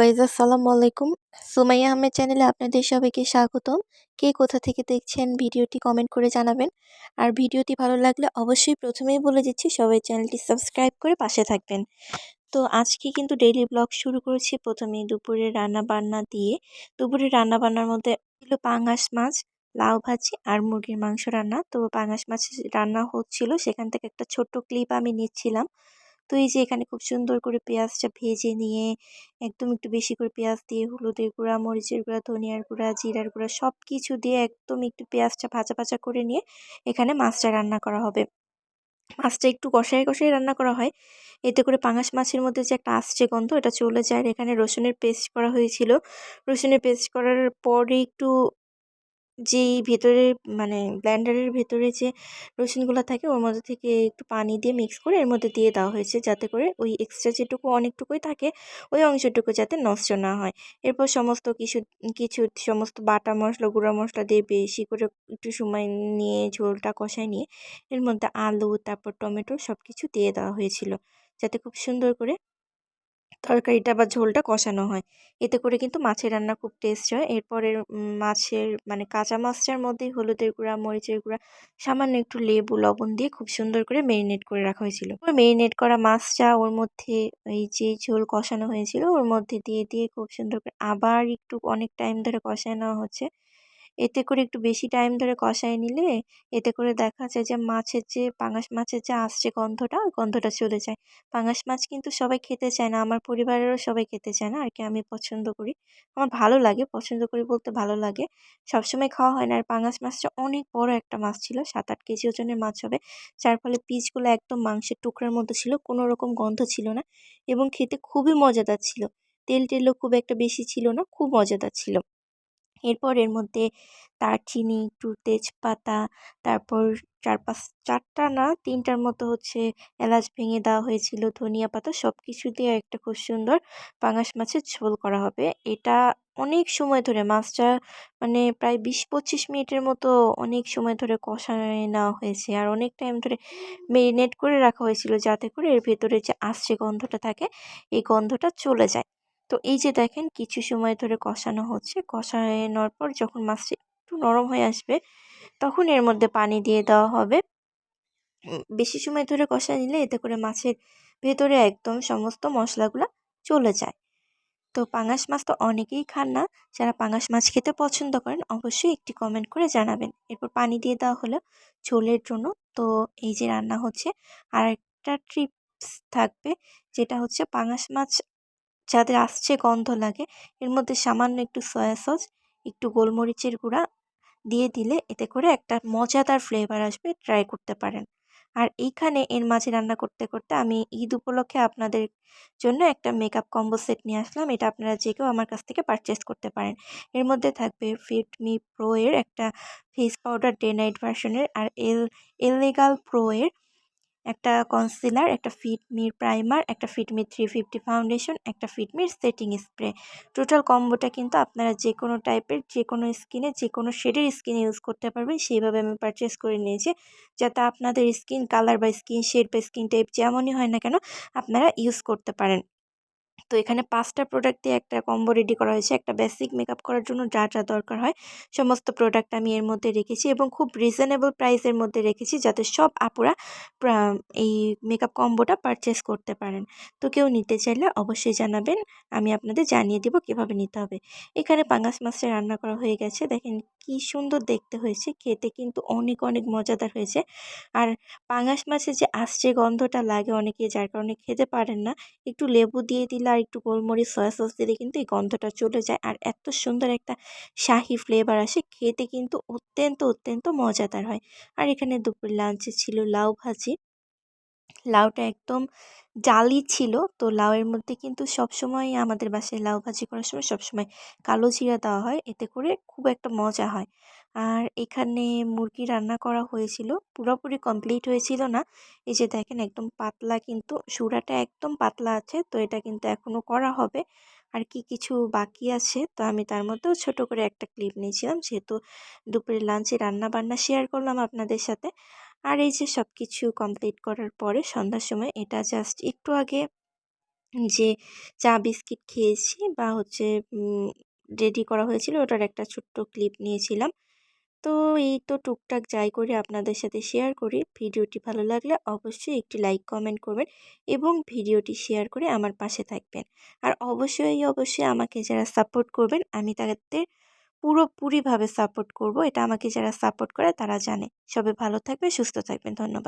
Guys আসসালামু আলাইকুম সুমাইয়া আহমেদ চ্যানেলে আপনাদের সবাইকে স্বাগতম। কে কোথা থেকে দেখছেন ভিডিওটি কমেন্ট করে জানাবেন। আর ভিডিওটি ভালো লাগলে অবশ্যই প্রথমেই বলে দিচ্ছি, সবাই চ্যানেলটি সাবস্ক্রাইব করে পাশে থাকবেন। তো আজকে কিন্তু ডেইলি ব্লগ শুরু করেছি প্রথমে দুপুরে রান্না বান্না দিয়ে। দুপুরে রান্না বান্নার মধ্যে ছিল পাঙাশ মাছ, লাউ ভাজি আর মুরগির মাংস রান্না। তো পাঙাশ মাছ রান্না হচ্ছিল। সেখান থেকে একটা ছোট্ট ক্লিপ আমি নিচ্ছিলাম। তো এই যে এখানে খুব সুন্দর করে পেঁয়াজটা ভেজে নিয়ে একদম একটু বেশি করে পেঁয়াজ দিয়ে হলুদের গুঁড়া, মরিচের গুঁড়া, ধনিয়ার গুঁড়া, জিরার গুঁড়া সব কিছু দিয়ে একদম একটু পেঁয়াজটা ভাজা ভাজা করে নিয়ে এখানে মাছটা রান্না করা হবে। মাছটা একটু কষায় কষায় রান্না করা হয়। এতে করে পাঙাশ মাছের মধ্যে যে একটা আসছে গন্ধ এটা চলে যায়। এখানে রসুনের পেস্ট করা হয়েছিল। রসুনের পেস্ট করার পরে একটু যেই ভেতরে মানে ব্লেন্ডারের ভেতরে যে রসুনগুলো থাকে, ওর মধ্যে থেকে একটু পানি দিয়ে মিক্স করে এর মধ্যে দিয়ে দেওয়া হয়েছে যাতে করে ওই এক্সট্রা যেটুকু অনেকটুকুই থাকে, ওই অংশটুকু যাতে নষ্ট না হয়। এরপর সমস্ত কিছু কিছু সমস্ত বাটা মশলা, গুঁড়া মশলা দিয়ে বেশি করে একটু সময় নিয়ে ঝোলটা কষায় নিয়ে এর মধ্যে আলু, তারপর টমেটো সব কিছু দিয়ে দেওয়া হয়েছিল। যাতে খুব সুন্দর করে তরকারিটা বা ঝোলটা কষানো হয়। এতে করে কিন্তু মাছের রান্না খুব টেস্ট হয়। এরপরে মাছের মানে কাঁচা মাছটার মধ্যে হলুদের গুঁড়া, মরিচের গুঁড়া, সামান্য একটু লেবু, লবণ দিয়ে খুব সুন্দর করে মেরিনেট করে রাখা হয়েছিল। মেরিনেট করা মাছটা ওর মধ্যে এই যে ঝোল কষানো হয়েছিল, ওর মধ্যে দিয়ে দিয়ে খুব সুন্দর করে আবার একটু অনেক টাইম ধরে কষায় নেওয়া হচ্ছে। এতে করে একটু বেশি টাইম ধরে কষায় নিলে, এতে করে দেখা যায় যে মাছের যে, পাঙাশ মাছের যে আসছে গন্ধটা, ওই গন্ধটা চলে যায়। পাঙাশ মাছ কিন্তু সবাই খেতে চায় না, আমার পরিবারেরও সবাই খেতে চায় না আর কি আমি পছন্দ করি। আমার ভালো লাগে, পছন্দ করি বলতে ভালো লাগে। সবসময় খাওয়া হয় না, আর পাঙাশ মাছটা অনেক বড় একটা মাছ ছিল সাত আট কেজি ওজনের মাছ হবে। যার ফলে পিসগুলো একদম মাংসের টুকরার মতো ছিল, কোনো রকম গন্ধ ছিল না এবং খেতে খুবই মজাদার ছিল। তেল টেলও খুব একটা বেশি ছিল না, খুব মজাদার ছিল। এরপর এর মধ্যে দারচিনি একটু তেজপাতা, তারপর চার পাঁচ, চারটা না, তিনটার মতো হচ্ছে এলাচ ভেঙে দেওয়া হয়েছিল, ধনিয়া পাতা সব কিছু দিয়ে একটা খুব সুন্দর পাঙাশ মাছের ঝোল করা হবে। এটা অনেক সময় ধরে মাছটা মানে প্রায় বিশ পঁচিশ মিনিটের মতো অনেক সময় ধরে কষায় নেওয়া হয়েছে। আর অনেক টাইম ধরে মেরিনেট করে রাখা হয়েছিল যাতে করে এর ভেতরে যে আসছে গন্ধটা থাকে, এই গন্ধটা চলে যায়। তো এই যে দেখেন কিছু সময় ধরে কষানো হচ্ছে। কষানোর পর যখন মাছটা একটু নরম হয়ে আসবে, তখন এর মধ্যে পানি দিয়ে দেওয়া হবে। বেশি সময় ধরে কষা নিলে এতে করে মাছের ভেতরে একদম সমস্ত মশলাগুলো চলে যায়। তো পাঙাশ মাছ তো অনেকেই খান না। যারা পাঙাশ মাছ খেতে পছন্দ করেন, অবশ্যই একটি কমেন্ট করে জানাবেন। এরপর পানি দিয়ে দেওয়া হলো ঝোলের জন্য। তো এই যে রান্না হচ্ছে আর একটা ট্রিপস থাকবে, যেটা হচ্ছে পাঙাশ মাছ যাদের আসছে গন্ধ লাগে, এর মধ্যে সামান্য একটু সয়া সস একটু গোলমরিচের গুঁড়া দিয়ে দিলে এতে করে একটা মজাদার ফ্লেভার আসবে ট্রাই করতে পারেন। আর এইখানে এর মাঝে রান্না করতে করতে আমি ঈদ উপলক্ষে আপনাদের জন্য একটা মেকআপ কম্বো সেট নিয়ে আসলাম। এটা আপনারা যে কেউ আমার কাছ থেকে পারচেস করতে পারেন। এর মধ্যে থাকবে ফিট মি প্রো এর একটা ফেস পাউডার ডে নাইট ভার্সনের আর এল এলেগাল প্রো এর একটা কনসিলার একটা ফিটমির প্রাইমার একটা ফিটমির থ্রি ফিফটি ফাউন্ডেশন একটা ফিটমির সেটিং স্প্রে টোটাল কম্বোটা কিন্তু আপনারা যে কোনো টাইপের যে কোনো স্কিনে যে কোনো শেডের স্কিনে ইউজ করতে পারবেন, সেইভাবে আমি পারচেস করে নিয়েছি। যাতে আপনাদের স্কিন কালার বা স্কিন শেড বা স্কিন টাইপ যেমনই হয় না কেন, আপনারা ইউজ করতে পারেন। তো এখানে পাঁচটা প্রোডাক্ট দিয়ে একটা কম্বো রেডি করা হয়েছে। একটা বেসিক মেকআপ করার জন্য যা যা দরকার হয় সমস্ত প্রোডাক্ট আমি এর মধ্যে রেখেছি এবং খুব রিজনেবল প্রাইসের মধ্যে রেখেছি যাতে সব আপুরা এই মেকআপ কম্বোটা পারচেস করতে পারেন। তো কেউ নিতে চাইলে অবশ্যই জানাবেন, আমি আপনাদের জানিয়ে দেবো কীভাবে নিতে হবে। এখানে পাঙ্গাস মাছটা রান্না করা হয়ে গেছে। দেখেন কি সুন্দর দেখতে হয়েছে, খেতে কিন্তু অনেক অনেক মজাদার হয়েছে। আর পাঙ্গাস মাছের যে আসছে গন্ধটা লাগে অনেকে, যার কারণে খেতে পারেন না, একটু লেবু দিয়ে দিলে আর একটু গোলমরিচ সয়া সস দিলে কিন্তু এই গন্ধটা চলে যায়। আর এত সুন্দর একটা শাহি ফ্লেভার আসে, খেতে কিন্তু অত্যন্ত অত্যন্ত মজাদার হয়। আর এখানে দুপুর লাঞ্চে ছিল লাউ ভাজি। লাউটা একদম জালি ছিল, তো লাউয়ের মধ্যে কিন্তু সবসময় আমাদের বাসায় লাউ ভাজি করার সময় সবসময় কালো জিরা দেওয়া হয়। এতে করে খুব একটা মজা হয়। আর এখানে মুরগি রান্না করা হয়েছিল। পুরোপুরি কমপ্লিট হয়েছিল না। এই যে দেখেন একদম পাতলা কিন্তু সুরাটা একদম পাতলা আছে, তো এটা কিন্তু এখনও করা হবে। আর কি কিছু বাকি আছে, তো আমি তার মধ্যেও ছোট করে একটা ক্লিপ নিয়েছিলাম। যেহেতু দুপুরে লাঞ্চে রান্না বান্না শেয়ার করলাম আপনাদের সাথে। আর এই যে সব কিছু কমপ্লিট করার পরে সন্ধ্যার সময় এটা জাস্ট একটু আগে যে চা বিস্কিট খেয়েছি বা হচ্ছে রেডি করা হয়েছিল, ওটার একটা ছোট্ট ক্লিপ নিয়েছিলাম। তো এই তো টুকটাক যাই করে আপনাদের সাথে শেয়ার করি। ভিডিওটি ভালো লাগলে অবশ্যই একটি লাইক কমেন্ট করবেন এবং ভিডিওটি শেয়ার করে আমার পাশে থাকবেন। আর অবশ্যই অবশ্যই আমাকে যারা সাপোর্ট করবেন, আমি তাদের পুরোপুরিভাবে সাপোর্ট করব। এটা আমাকে যারা সাপোর্ট করে তারা জানে। সবে ভালো থাকবে সুস্থ থাকবেন। ধন্যবাদ।